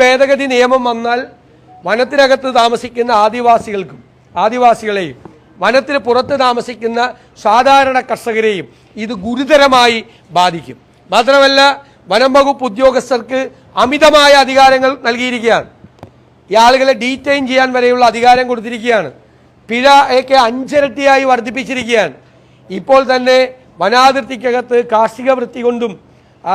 ഭേദഗതി നിയമം വന്നാൽ വനത്തിനകത്ത് താമസിക്കുന്ന ആദിവാസികൾക്കും ആദിവാസികളെയും വനത്തിന് പുറത്ത് താമസിക്കുന്ന സാധാരണ കർഷകരെയും ഇത് ഗുരുതരമായി ബാധിക്കും. മാത്രമല്ല വനം വകുപ്പ് ഉദ്യോഗസ്ഥർക്ക് അമിതമായ അധികാരങ്ങൾ നൽകിയിരിക്കുകയാണ്. ഈ ആളുകളെ ഡീറ്റെയിൻ ചെയ്യാൻ വരെയുള്ള അധികാരം കൊടുത്തിരിക്കുകയാണ്. പിഴ ഒക്കെ അഞ്ചിരട്ടിയായി വർദ്ധിപ്പിച്ചിരിക്കുകയാണ്. ഇപ്പോൾ തന്നെ വനാതിർത്തിക്കകത്ത് കാർഷിക വൃത്തി കൊണ്ടും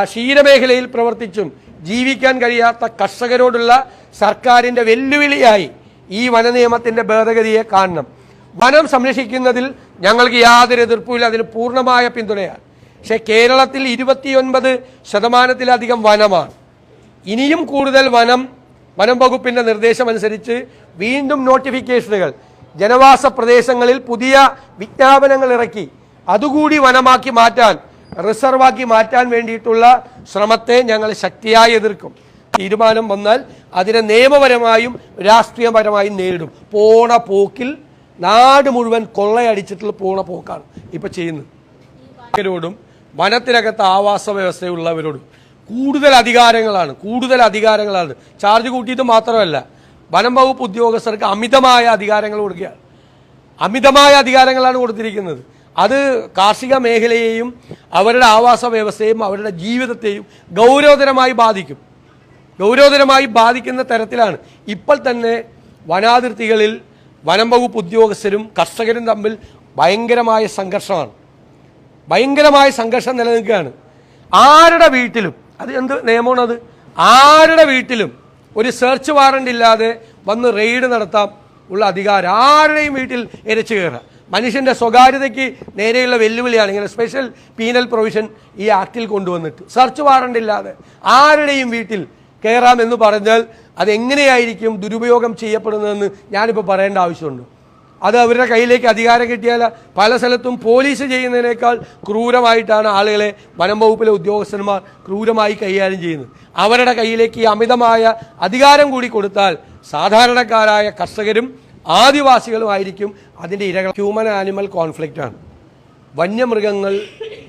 ക്ഷീരമേഖലയിൽ പ്രവർത്തിച്ചും ജീവിക്കാൻ കഴിയാത്ത കർഷകരോടുള്ള സർക്കാരിന്റെ വെല്ലുവിളിയായി ഈ വനനിയമത്തിന്റെ ഭേദഗതിയെ കാണണം. വനം സംരക്ഷിക്കുന്നതിൽ ഞങ്ങൾക്ക് യാതൊരു എതിർപ്പുമില്ല അതിന് പൂർണമായ പിന്തുണയാണ്. പക്ഷേ കേരളത്തിൽ ഇരുപത്തിയൊൻപത് ശതമാനത്തിലധികം വനമാണ്. ഇനിയും കൂടുതൽ വനം വനം വകുപ്പിന്റെ നിർദ്ദേശമനുസരിച്ച് വീണ്ടും നോട്ടിഫിക്കേഷനുകൾ. ജനവാസ പ്രദേശങ്ങളിൽ പുതിയ വിജ്ഞാപനങ്ങൾ ഇറക്കി. അതുകൂടി വനമാക്കി മാറ്റാൻ റിസർവാക്കി മാറ്റാൻ വേണ്ടിയിട്ടുള്ള ശ്രമത്തെ ഞങ്ങൾ ശക്തിയായി എതിർക്കും. തീരുമാനം വന്നാൽ അതിനെ നിയമപരമായും രാഷ്ട്രീയപരമായും നേരിടും. പോണ പോക്കിൽ നാട് മുഴുവൻ കൊള്ളയടിച്ചിട്ടുള്ള പോണ പോക്കാണ് ഇപ്പം ചെയ്യുന്നത്. വനത്തിനകത്ത് ആവാസ വ്യവസ്ഥയുള്ളവരോടും കൂടുതൽ അധികാരങ്ങളാണ് കൂടുതൽ അധികാരങ്ങളാണ്. ചാർജ് കൂട്ടിയിട്ട് മാത്രമല്ല വനം വകുപ്പ് ഉദ്യോഗസ്ഥർക്ക് അമിതമായ അധികാരങ്ങൾ കൊടുക്കുകയാണ്. അമിതമായ അധികാരങ്ങളാണ് കൊടുത്തിരിക്കുന്നത്. അത് കാർഷിക മേഖലയെയും അവരുടെ ആവാസ വ്യവസ്ഥയും അവരുടെ ജീവിതത്തെയും ഗൗരവതരമായി ബാധിക്കും. ഗൗരവതരമായി ബാധിക്കുന്ന തരത്തിലാണ് ഇപ്പോൾ തന്നെ വനാതിർത്തികളിൽ വനം വകുപ്പ് ഉദ്യോഗസ്ഥരും കർഷകരും തമ്മിൽ ഭയങ്കരമായ സംഘർഷമാണ്. ഭയങ്കരമായ സംഘർഷം നിലനിൽക്കുകയാണ്. ആരുടെ വീട്ടിലും അത് എന്ത് നിയമമാണ് അത്? ആരുടെ വീട്ടിലും ഒരു സെർച്ച് വാറണ്ട് ഇല്ലാതെ വന്ന് റെയ്ഡ് നടത്താം ഉള്ള അധികാരം ആരുടെയും വീട്ടിൽ ഇരച്ചു കയറാം. മനുഷ്യന്റെ സ്വകാര്യതയ്ക്ക് നേരെയുള്ള വെല്ലുവിളിയാണ് ഇങ്ങനെ സ്പെഷ്യൽ പീനൽ പ്രൊവിഷൻ ഈ ആക്ടിൽ കൊണ്ടുവന്നിട്ട്. സെർച്ച് വാറണ്ട് ഇല്ലാതെ ആരുടെയും വീട്ടിൽ കയറാമെന്ന് പറഞ്ഞാൽ അതെങ്ങനെയായിരിക്കും ദുരുപയോഗം ചെയ്യപ്പെടുന്നതെന്ന് ഞാനിപ്പോൾ പറയേണ്ട ആവശ്യമുണ്ട്. അത് അവരുടെ കയ്യിലേക്ക് അധികാരം കിട്ടിയാൽ പല സ്ഥലത്തും പോലീസ് ചെയ്യുന്നതിനേക്കാൾ ക്രൂരമായിട്ടാണ് ആളുകളെ വനം വകുപ്പിലെ ഉദ്യോഗസ്ഥന്മാർ ക്രൂരമായി കൈകാര്യം ചെയ്യുന്നത്. അവരുടെ കയ്യിലേക്ക് അമിതമായ അധികാരം കൂടി കൊടുത്താൽ സാധാരണക്കാരായ കർഷകരും ആദിവാസികളുമായിരിക്കും അതിന്റെ ഇരകൾ. ഹ്യൂമൻ ആനിമൽ കോൺഫ്ലിക്റ്റ് ആണ്. വന്യമൃഗങ്ങൾ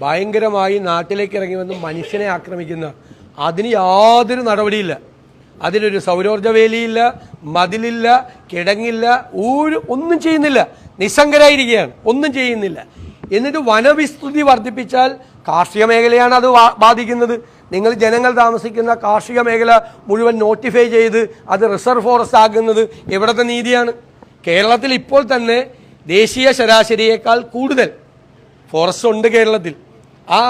ഭയങ്കരമായി നാട്ടിലേക്ക് ഇറങ്ങി വന്ന് മനുഷ്യനെ ആക്രമിക്കുന്ന അതിന് യാതൊരു നടപടിയില്ല. അതിനൊരു സൗരോർജ വേലിയില്ല മതിലില്ല കിടങ്ങില്ല ഒരു ഒന്നും ചെയ്യുന്നില്ല. നിസ്സംഗരായിരിക്കുകയാണ്. ഒന്നും ചെയ്യുന്നില്ല. എന്നിട്ട് വനവിസ്തൃതി വർദ്ധിപ്പിച്ചാൽ കാർഷിക മേഖലയാണ് അത് ബാധിക്കുന്നത്. നിങ്ങൾ ജനങ്ങൾ താമസിക്കുന്ന കാർഷിക മേഖല മുഴുവൻ നോട്ടിഫൈ ചെയ്ത് അത് റിസർവ് ഫോറസ്റ്റ് ആകുന്നത് എവിടുത്തെ നീതിയാണ്. കേരളത്തിൽ ഇപ്പോൾ തന്നെ ദേശീയ ശരാശരിയേക്കാൾ കൂടുതൽ ഫോറസ്റ്റ് ഉണ്ട് കേരളത്തിൽ. ആ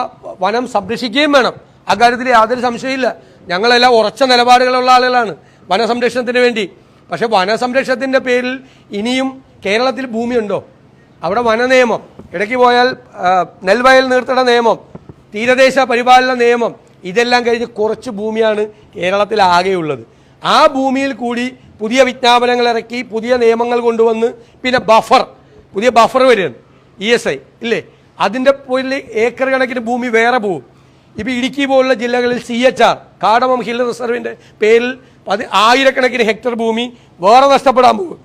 വനം സംരക്ഷിക്കുകയും വേണം. അക്കാര്യത്തിൽ യാതൊരു സംശയമില്ല ഞങ്ങളെല്ലാം ഉറച്ച നിലപാടുകളുള്ള ആളുകളാണ് വനസംരക്ഷണത്തിന് വേണ്ടി. പക്ഷെ വനസംരക്ഷണത്തിന്റെ പേരിൽ ഇനിയും കേരളത്തിൽ ഭൂമിയുണ്ടോ? അവിടെ വനനിയമം ഇടയ്ക്ക് പോയാൽ നെൽവയൽ നീർത്തട നിയമം തീരദേശ പരിപാലന നിയമം ഇതെല്ലാം കഴിഞ്ഞ് കുറച്ച് ഭൂമിയാണ് കേരളത്തിൽ ആകെയുള്ളത്. ആ ഭൂമിയിൽ കൂടി പുതിയ വിജ്ഞാപനങ്ങൾ ഇറക്കി പുതിയ നിയമങ്ങൾ കൊണ്ടുവന്ന് പിന്നെ ബഫർ പുതിയ ബഫർ വരികയാണ്. ഇ എസ് ഐ ഇല്ലേ? അതിന്റെ ഏക്കർ കണക്കിന് ഭൂമി വേറെ പോകും. ഇപ്പോൾ ഇടുക്കി പോലുള്ള ജില്ലകളിൽ C H R cardamom hill റിസർവിന്റെ പേരിൽ പതി ആയിരക്കണക്കിന് ഹെക്ടർ ഭൂമി വേറെ നഷ്ടപ്പെടാൻ പോകും.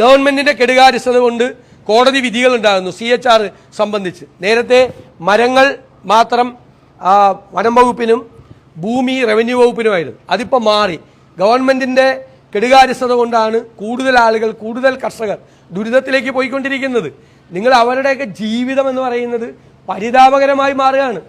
ഗവൺമെന്റിന്റെ കെടുകാര്യസ്ഥത കൊണ്ട് കോടതി വിധികൾ ഉണ്ടാകുന്നു സി എച്ച് ആർ സംബന്ധിച്ച്. നേരത്തെ മരങ്ങൾ മാത്രം വനം വകുപ്പിനും ഭൂമി റവന്യൂ വകുപ്പിനുമായിരുന്നു. അതിപ്പോൾ മാറി. ഗവൺമെന്റിന്റെ കെടുകാര്യസ്ഥത കൊണ്ടാണ് കൂടുതൽ ആളുകൾ കൂടുതൽ കർഷകർ ദുരിതത്തിലേക്ക് പോയിക്കൊണ്ടിരിക്കുന്നത്. നിങ്ങൾ അവരുടെയൊക്കെ ജീവിതം എന്ന് പറയുന്നത് പരിതാപകരമായി മാറുകയാണ്.